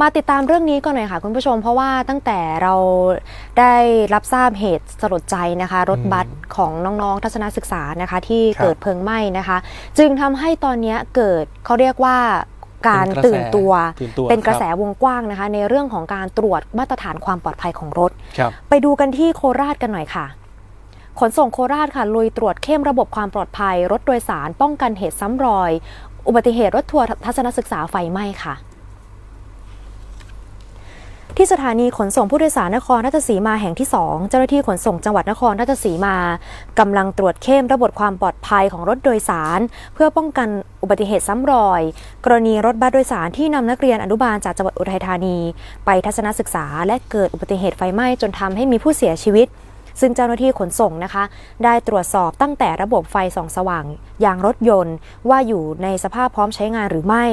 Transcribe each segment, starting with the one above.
มาติดตามเรื่องนี้ก่อนหน่อยค่ะคุณผู้ชม เพราะว่าตั้งแต่เราได้รับทราบเหตุสลดใจนะคะ รถบัสของน้องๆทัศนศึกษานะคะ ที่ครับเกิดเพลิงไหม้นะคะ จึงทำให้ตอนนี้เกิดเขาเรียกว่าการเป็นกระแสตื่นตัวตื่นตัวเป็นกระครับแสวงกว้างนะคะ ในเรื่องของการตรวจมาตรฐานความปลอดภัยของรถครับไปดูกันที่โคราชกันหน่อยค่ะขนส่งโคราชค่ะลุยตรวจเข้มระบบความปลอดภัย รถโดยสารป้องกันเหตุซ้ำรอย อุบัติเหตุรถทัวร์ทัศนศึกษาไฟไหม้ค่ะ ที่สถานีขนส่งผู้โดยสารนครราชสีมาแห่งที่ 2 เจ้าหน้าที่ขนส่งจังหวัดนครราชสีมากำลังตรวจเข้มระบบความปลอดภัยของรถโดยสาร เพื่อป้องกันอุบัติเหตุซ้ำรอย กรณีรถบัสโดยสารที่นำนักเรียนอนุบาลจากจังหวัดอุทัยธานี ไปทัศนศึกษาและเกิดอุบัติเหตุไฟไหม้จนทำให้มีผู้เสียชีวิต ซึ่งเจ้าหน้าที่ขนส่งนะคะ ได้ตรวจสอบตั้งแต่ระบบไฟส่องสว่างยางรถยนต์ ว่าอยู่ในสภาพพร้อมใช้งานหรือไม่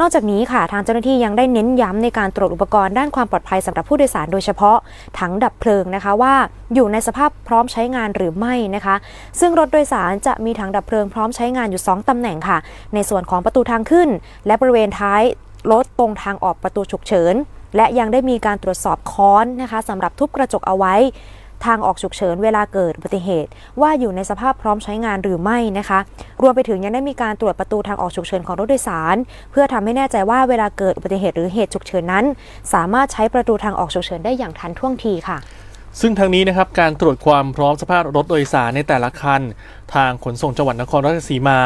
นอกจากนี้ค่ะทางเจ้าหน้าที่ยังได้เน้นย้ำในการตรวจอุปกรณ์ด้านความปลอดภัยสำหรับผู้โดยสารโดยเฉพาะถังดับเพลิงนะคะว่าอยู่ในสภาพพร้อมใช้งานหรือไม่นะคะ ซึ่งรถโดยสารจะมีถังดับเพลิงพร้อมใช้งานอยู่ 2ตำแหน่งค่ะ ในส่วนของประตูทางขึ้น และบริเวณท้ายรถตรงทางออกประตูฉุกเฉินและยังได้มีการตรวจสอบค้อนนะคะสำหรับทุบกระจกเอาไว้ ทางออกฉุกเฉินเวลาเกิดอุบัติเหตุ ว่าอยู่ในสภาพพร้อมใช้งานหรือไม่นะคะ รวมไปถึงยังได้มีการตรวจประตูทางออกฉุกเฉินของรถโดยสาร เพื่อทำให้แน่ใจว่าเวลาเกิดอุบัติเหตุหรือเหตุฉุกเฉินนั้น สามารถใช้ประตูทางออกฉุกเฉินได้อย่างทันท่วงทีค่ะซึ่งทางนี้นะครับการตรวจความพร้อมสภาพรถโดยสารในแต่ละคัน ทางขนส่งจังหวัดนครราชสีมา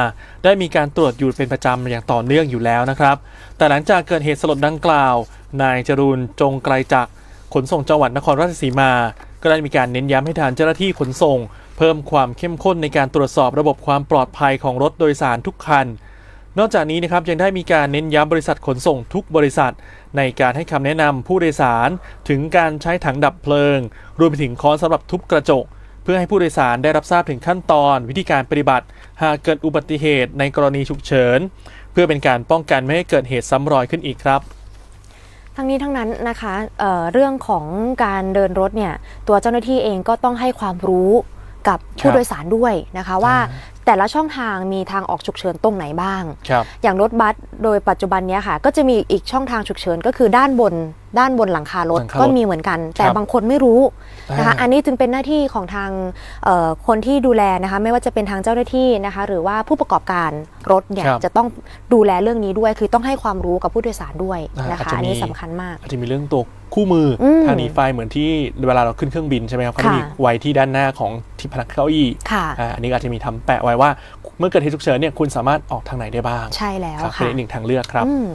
ได้มีการตรวจอยู่เป็นประจำอย่างต่อเนื่องอยู่แล้วนะครับ แต่หลังจากเกิดเหตุสลดดังกล่าว นายจรูนจงไกลจักขนส่งจังหวัดนครราชสีมา ก็ได้มีการเน้นย้ำให้ทางเจ้าหน้าที่ขนส่ง เพิ่มความเข้มข้นในการตรวจสอบระบบความปลอดภัยของรถโดยสารทุกคัน นอกจากนี้นะครับยังได้มีการเน้นย้ำบริษัทขนส่งทุกบริษัท ในการให้คำแนะนำผู้โดยสาร ถึงการใช้ถังดับเพลิง รวมไปถึงค้อนสำหรับทุบกระจก เพื่อให้ผู้โดยสารได้รับทราบถึงขั้นตอน วิธีการปฏิบัติ หากเกิดอุบัติเหตุในกรณีฉุกเฉิน เพื่อเป็นการป้องกันไม่ให้เกิดเหตุซ้ำรอยขึ้นอีกครับ ทั้งนี้ทั้งนั้นนะคะเอ่อเรื่องของการเดินรถเนี่ยตัวเจ้าหน้าที่เองก็ต้องให้ความรู้กับผู้ครับโดยสารด้วยนะคะว่าอ่าแต่ละช่องทางมีทางออกฉุกเฉินตรงไหนบ้างครับอย่างรถบัสโดยปัจจุบันเนี้ยค่ะ ก็จะมีอีกช่องทางฉุกเฉินก็คือด้านบน ด้านบนหลังคารถหลังคารถก็มีเหมือนกัน แต่ครับบางคนไม่รู้นะคะอ่า อันนี้จึงเป็นหน้าที่ของทางเอ่อคนที่ดูแลนะคะไม่ว่าจะเป็นทางเจ้าหน้าที่นะคะหรือว่าผู้ประกอบการรถเนี่ยครับจะต้องดูแลเรื่องนี้ด้วย คือต้องให้ความรู้กับผู้โดยสารด้วยอ่านะอาจคะจะอันนี้มี สำคัญมาก อาจจะมีเรื่องตัวคู่มืออมทางหนีไฟเหมือนที่เวลาเราขึ้นเครื่องบินใช่ไหมครับเขาจะมีค่ะ ไว้ที่ด้านหน้าของที่พนักเก้าอี้ค่ะ อ่าอันนี้ก็อาจจะมีทำแปะไว้ว่า เมื่อเกิดเหตุฉุกเฉินเนี่ยคุณสามารถออกทางไหนได้บ้างใช่แล้วครับเป็ค่ะนอีกหนึ่งทางเลือกครับ อืม